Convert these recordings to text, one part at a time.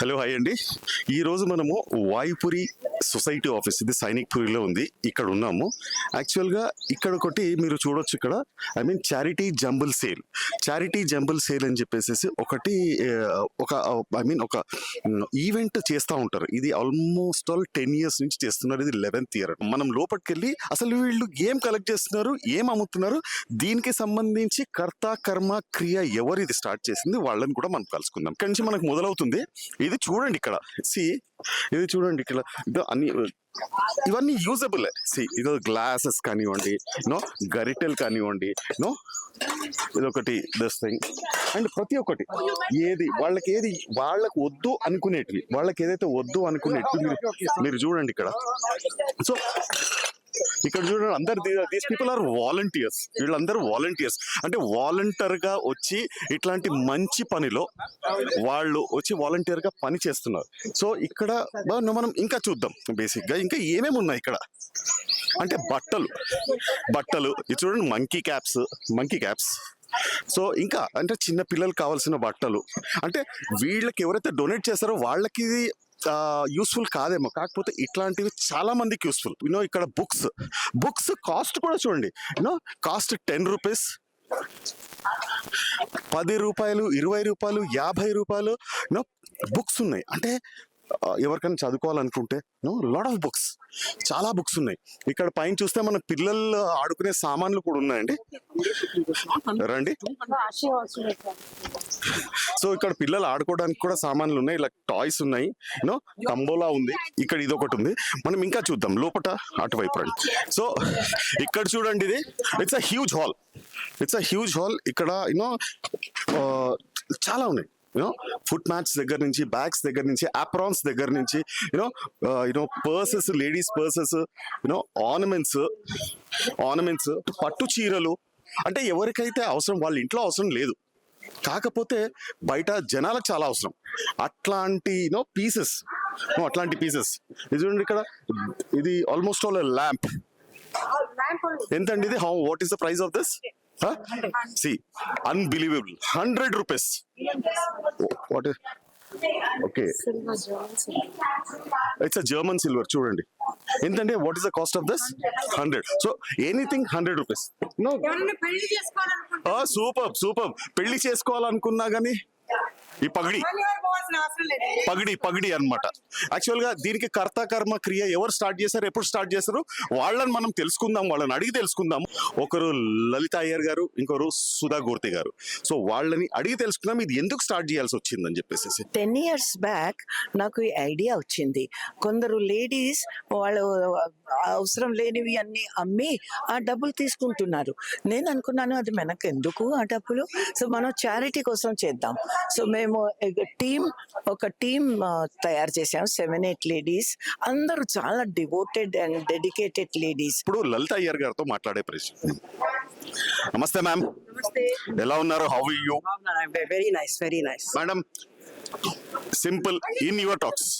Hello hi అండి. ఈరోజు మనము వాయుపురి సొసైటీ ఆఫీస్ ఇది సైనిక్పురిలో ఉంది. ఇక్కడ ఉన్నాము. యాక్చువల్గా ఇక్కడ ఒకటి మీరు చూడొచ్చు ఇక్కడ. I mean charity jumble sale charity jumble sale అని చెప్పేసి ఒకటి ఒక ఐ మీన్ ఒక ఈవెంట్ చేస్తూ ఉంటారు. ఇది ఆల్మోస్ట్ ఆల్ టెన్ ఇయర్స్ నుంచి చేస్తున్నారు. ఇది లెవెన్త్ ఇయర్ మనం లోపలికి వెళ్ళి అసలు వీళ్ళు ఏం కలెక్ట్ చేస్తున్నారు? ఏం అమ్ముతున్నారు? దీనికి సంబంధించి కర్త కర్మ క్రియ ఎవరు ఇది స్టార్ట్ చేసింది? వాళ్ళని కూడా మనం కలుసుకుందాం. ఇక్కడి నుంచి మనకు మొదలవుతుంది. ఇది చూడండి ఇక్కడ. సి ఇది చూడండి ఇక్కడ. అన్ని ఇవన్నీ యూజబుల్. సి ఇదో గ్లాసెస్ కానివ్వండి నో గరిటెలు కానివ్వండి నో ఇదొకటి దిస్ థింగ్. అండ్ ప్రతి ఒక్కటి ఏది వాళ్ళకి ఏది వాళ్ళకి వద్దు అనుకునేటివి వాళ్ళకి ఏదైతే వద్దు అనుకునేటివి మీరు చూడండి ఇక్కడ. సో ఇక్కడ చూడండి అందరు దీస్ పీపుల్ ఆర్ వాలంటీర్స్ వీళ్ళందరూ వాలంటీర్స్ అంటే వాలంటీర్గా వచ్చి ఇట్లాంటి మంచి పనిలో వాళ్ళు వచ్చి వాలంటీర్గా పని చేస్తున్నారు. సో ఇక్కడ మనం ఇంకా చూద్దాం బేసిక్గా ఇంకా ఏమేమి ఉన్నాయి ఇక్కడ? అంటే బట్టలు. బట్టలు. ఇది చూడండి monkey caps monkey caps so ఇంకా అంటే చిన్న పిల్లలు కావాల్సిన బట్టలు. అంటే వీళ్ళకి ఎవరైతే డొనేట్ చేస్తారో వాళ్ళకి యూస్ఫుల్ కాదేమో. కాకపోతే ఇట్లాంటివి చాలా మందికి యూస్ఫుల్ యూనో ఇక్కడ బుక్స్ బుక్స్ కాస్ట్ కూడా చూడండి. యూనో కాస్ట్ టెన్ రూపీస్ పది రూపాయలు ఇరవై రూపాయలు యాభై రూపాయలు యూనో బుక్స్ ఉన్నాయి. అంటే ఎవరికైనా చదువుకోవాలనుకుంటే నో లాట్ ఆఫ్ బుక్స్ చాలా బుక్స్ ఉన్నాయి. ఇక్కడ పైన చూస్తే మన పిల్లలు ఆడుకునే సామాన్లు కూడా ఉన్నాయండి. రండి. సో ఇక్కడ పిల్లలు ఆడుకోవడానికి కూడా సామాన్లు ఉన్నాయి. ఇలా టాయ్స్ ఉన్నాయి. యూనో కంబోలా ఉంది. ఇక్కడ ఇది ఒకటి ఉంది. మనం ఇంకా చూద్దాం. లోపట అటువైపు రండి. సో ఇక్కడ చూడండి ఇది. It's a huge hall it's a huge hall ఇక్కడ యూనో చాలా ఉన్నాయి. యూనో ఫుట్ మ్యాచ్ దగ్గర నుంచి బ్యాగ్స్ దగ్గర నుంచి అప్రాన్స్ దగ్గర నుంచి you know you know purses ladies purses you know ornaments ornaments పట్టు చీరలు. అంటే ఎవరికైతే అవసరం వాళ్ళ ఇంట్లో అవసరం లేదు. కాకపోతే బయట జనాలకు చాలా అవసరం. అట్లాంటి నో పీసెస్ oh, అట్లాంటి పీసెస్ ఇది చూడండి ఇక్కడ. ఇది ఆల్మోస్ట్ ఆల్ ల్యాంప్ ఎంత అండి ఇది? How what is the price of this see unbelievable hundred rupees what okay it's a German silver చూడండి. ఎంతంటే what is the cost of this hundred so anything hundred rupees super super. పెళ్ళి చేసుకోవాలనుకున్నా గానీ ఈ పగిడి. అవసరం లేదు. పగిడి పగిడి అన్నమాట. యాక్చువల్గా దీనికి కర్త కర్మ క్రియ ఎవరు స్టార్ట్ చేశారు ఎప్పుడు స్టార్ట్ చేశారు వాళ్ళని మనం తెలుసుకుందాం వాళ్ళని అడిగి తెలుసుకుందాం. ఒకరు లలిత అయ్యర్ గారు ఇంకొకరు సుధా గోర్తి గారు. సో వాళ్ళని అడిగి తెలుసుకుందాం ఇది ఎందుకు స్టార్ట్ చేయాల్సి వచ్చిందని చెప్పేసి. టెన్ ఇయర్స్ బ్యాక్ నాకు ఈ ఐడియా వచ్చింది. కొందరు లేడీస్ వాళ్ళు అవసరం లేనివి అన్ని అమ్మి ఆ డబ్బులు తీసుకుంటున్నారు. నేను అనుకున్నాను అది మనకు ఎందుకు ఆ డబ్బులు? సో మనం చారిటీ కోసం చేద్దాం. సో మేము టీం ఒక టీం తయారు చేసాం సెవెన్ ఎయిట్ లేడీస్. అందరూ చాలా డివోటెడ్ అండ్ డెడికేటెడ్ లేడీస్. ఇప్పుడు లలిత అయ్యర్ గారితో మాట్లాడే ప్రశ్న నమస్తే మ్యామ్. ఎలా ఉన్నారు? How you very nice very nice madam simple in your talks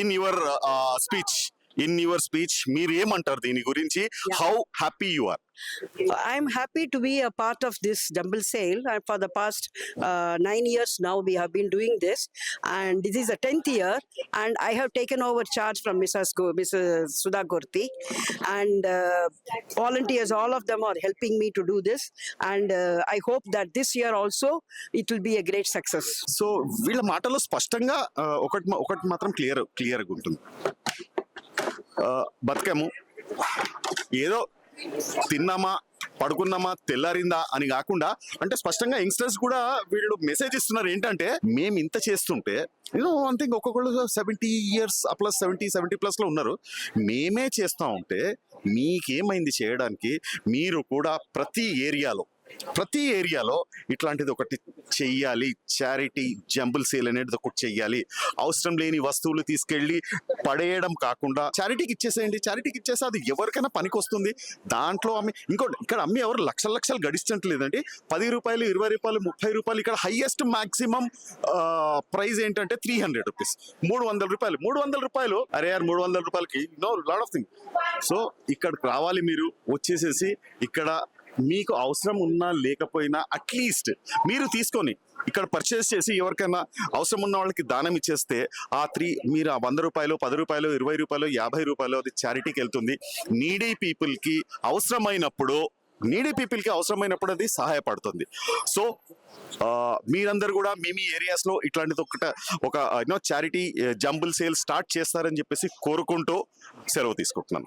in your speech in your speech మీరు ఏమంటారు దీని గురించి how happy you are I'm happy to be a part of this jumble sale. And for the past uh, nine years now, we have been doing this, and this is the tenth year. And I have taken over charge from Mrs. Go, Mrs. Sudha Gurti, and uh, volunteers. All of them are helping me to do this, and uh, I hope that this year also it will be a great success. So వీళ్ళ మాటలో స్పష్టంగా ఆ, ఒకటి మా- ఒకటి మాత్రం clear క్లియర్గా ఉంటుంది ఆ, బతికాము ఏదో తిన్నామా పడుకున్నామా తెల్లారిందా అని కాకుండా అంటే స్పష్టంగా యంగ్స్టర్స్ కూడా వీళ్ళు మెసేజ్ ఇస్తున్నారు. ఏంటంటే మేము ఇంత చేస్తుంటే నేను వన్ థింగ్ ఒక్కొక్కళ్ళు seventy years plus seventy seventy ప్లస్లో ఉన్నారు. మేమే చేస్తూ ఉంటే మీకేమైంది చేయడానికి? మీరు కూడా ప్రతి ఏరియాలో ప్రతి ఏరియాలో ఇట్లాంటిది ఒకటి చెయ్యాలి. చారిటీ జంబుల్ సేల్ అనేది ఒకటి చెయ్యాలి. అవసరం లేని వస్తువులు తీసుకెళ్ళి పడేయడం కాకుండా చారిటీకి ఇచ్చేసేయండి. చారిటీకి ఇచ్చేసి అది ఎవరికైనా పనికి వస్తుంది దాంట్లో అమ్మి ఇంకోటి ఇక్కడ అమ్మి ఎవరు లక్షల లక్షలు గడిచట్లేదండి పది రూపాయలు ఇరవై రూపాయలు ముప్పై రూపాయలు ఇక్కడ హైయెస్ట్ మాక్సిమం ప్రైస్ ఏంటంటే త్రీ హండ్రెడ్ రూపీస్ మూడు వందల రూపాయలు. మూడు వందల రూపాయలు? అరే యార్ మూడు వందల రూపాయలకి? No lot of thing so ఇక్కడికి రావాలి మీరు. వచ్చేసేసి ఇక్కడ మీకు అవసరం ఉన్నా లేకపోయినా అట్లీస్ట్ మీరు తీసుకొని ఇక్కడ పర్చేస్ చేసి ఎవరికైనా అవసరం ఉన్న వాళ్ళకి దానం ఇచ్చేస్తే ఆ త్రీ మీరు ఆ వంద రూపాయలు పది రూపాయలు ఇరవై రూపాయలు యాభై రూపాయలు అది చారిటీకి వెళ్తుంది. నీడీ పీపుల్కి అవసరమైనప్పుడు నీడీ పీపుల్కి అవసరమైనప్పుడు అది సహాయపడుతుంది. సో మీరందరూ కూడా మీ మీ ఏరియాస్లో ఇట్లాంటిది ఒకట ఒక you know charity jumble sale start చేస్తారని చెప్పేసి కోరుకుంటూ సెలవు తీసుకుంటున్నాను.